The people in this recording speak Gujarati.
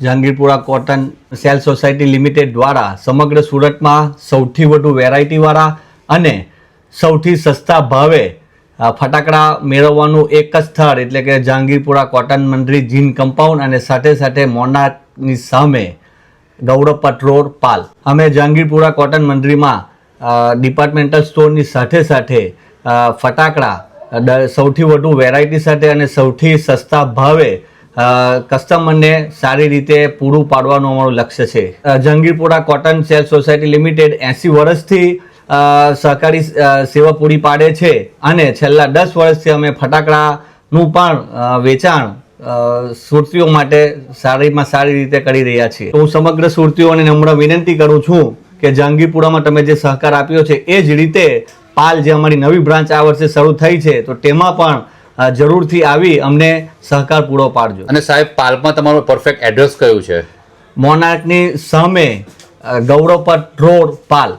Jahangirpura cotton cell society limited દ્વારા સમગ્ર સુરતમાં સૌથી વધુ વેરાયટીવાળા અને સૌથી સસ્તા ભાવે ફટાકડા મેળવવાનું એક જ સ્થળ, એટલે કે જહાંગીરપુરા કોટન મંડળી જીન કમ્પાઉન્ડ અને સાથે સાથે મોનાની સામે ગૌરવપટ રોડ પાલ. અમે જહાંગીરપુરા કોટન મંડળીમાં ડિપાર્ટમેન્ટલ સ્ટોરની સાથે સાથે ફટાકડા સૌથી વધુ વેરાયટી સાથે અને સૌથી સસ્તા ભાવે કસ્ટમરને સારી રીતે પૂરું પાડવાનું અમારું લક્ષ્ય છે. Jahangirpura cotton cell society limited એંસી વર્ષથી સહકારી સેવા પૂરી પાડે છે અને છેલ્લા દસ વર્ષથી અમે ફટાકડાનું પણ વેચાણ સુરતીઓ માટે સારીમાં સારી રીતે કરી રહ્યા છીએ. હું સમગ્ર સુરતીઓને નમ્ર વિનંતી કરું છું કે જહાંગીરપુરામાં તમે જે સહકાર આપ્યો છે, એ જ રીતે પાલ જે અમારી નવી બ્રાન્ચ આ વર્ષે શરૂ થઈ છે, તો તેમાં પણ જરૂરથી આવી અમને સહકાર પૂરો પાડજો. અને સાહેબ પાલમાં તમારું પરફેક્ટ એડ્રેસ કયું છે? મોનાર્કની સામે ગૌરવપટ રોડ પાલ.